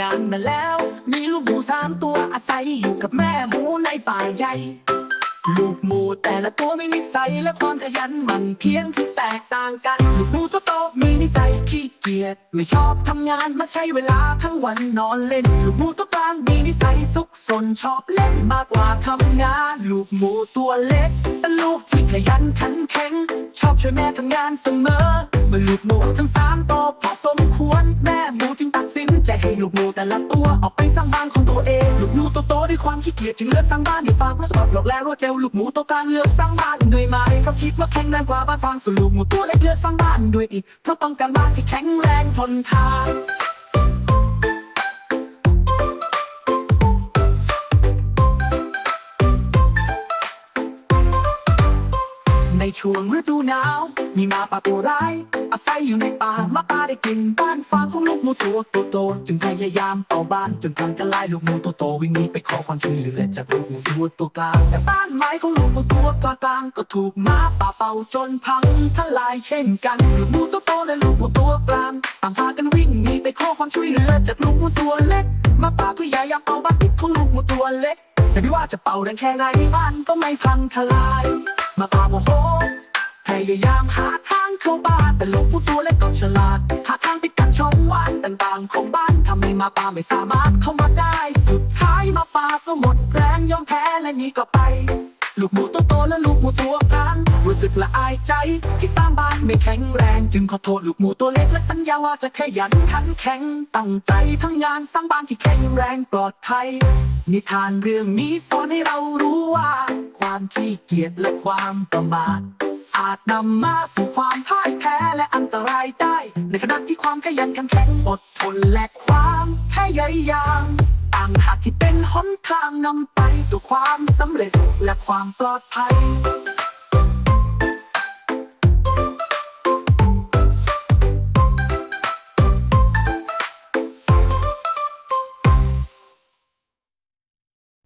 นานมาแล้ว มีลูกหมูสามตัวอาศัยอยู่กับแม่หมูในป่าใหญ่ ลูกหมูแต่ละตัวมีนิสัยและความทะยันมันเพียงที่แตกต่างกัน ลูกหมูตัวโตมีนิสัยขี้เกียจไม่ชอบทำงานมาใช้เวลาทั้งวันนอนเล่น ลูกหมูตัวกลางมีนิสัยซุกซนชอบเล่นมากกว่าทำงาน ลูกหมูตัวเล็กเป็นลูกที่ขยันขันแข็ง ชอบช่วยแม่ทำงานเสมอเมื่อลูก ตัวออกไปสร้างบ้านของตัวเอง ลูกหมูตัวโตด้วยความขี้เกียจจึงเลือกสร้างบ้านด้วยฟางเพื่อสอบหลอกและรวดเร็วลูกหมูโตกลางเลือกสร้างบ้านด้วยไม้เพราะคิดว่าแข็งแรงกว่าบ้านฟางส่วนลูกหมูตัวเล็กเลือกสร้างบ้านด้วยอิฐเพราะต้องการบ้านที่แข็งแรงทนทาน ช่วงฤดูหนาว มีมาป่าตัวร้าย อาศัยอยู่ในป่ามาป่าได้กินบ้านฟางของลูกหมูตัวโตๆจึงพยายามต่อบ้านจนทำจะไล่ลูกหมูตัวโตวิ่งหนีไปขอความช่วยเหลือจากลูกหมูตัวตัวกลางแต่บ้านไม้ของลูกหมูตัวกลางก็ถูกหมาป่าเป่าจนพังทลายเช่นกันลูกหมูตัวโตและลูกหมูตัวกลางต่างพากันวิ่งหนีไปขอความช่วยเหลือจากลูกหมูตัวเล็กมาป่าก็พยายามเอาบ้านปิดของลูกหมูตัวเล็กแต่ไม่ว่าจะเป่าแรงแค่ไหนบ้านก็ไม่พังทลาย มาป่าโมโห ยายามหาทางเข้าบ้านแต่หลงผู้ตัวเล็กก็ฉลาด หาทางปิดกันช่องว่างต่างๆของบ้านทำให้มาป่าไม่สามารถเข้ามาได้ สุดท้ายมาป่าก็หมดแรงยอมแพ้และหนีกลับไปลูกหมูตัวโตและลูกหมูตัวกลางรู้สึกละอายใจ ที่สร้างบ้านไม่แข็งแรง จึงขอโทษลูกหมูตัวเล็กและสัญญาว่าจะขยันขันแข็งตั้งใจทั้งงานสร้างบ้านที่แข็งแรงปลอดภัย นิทานเรื่องนี้สอนให้เรารู้ว่า ความขี้เกียจและความประมาท อาจนำมาสู่ความพ่ายแพ้และอันตรายได้ ในขณะที่ความขยันขันแข็งอดทนและความพยายามต่างหากที่เป็นหนทางนำไปสู่ความสำเร็จและความปลอดภัย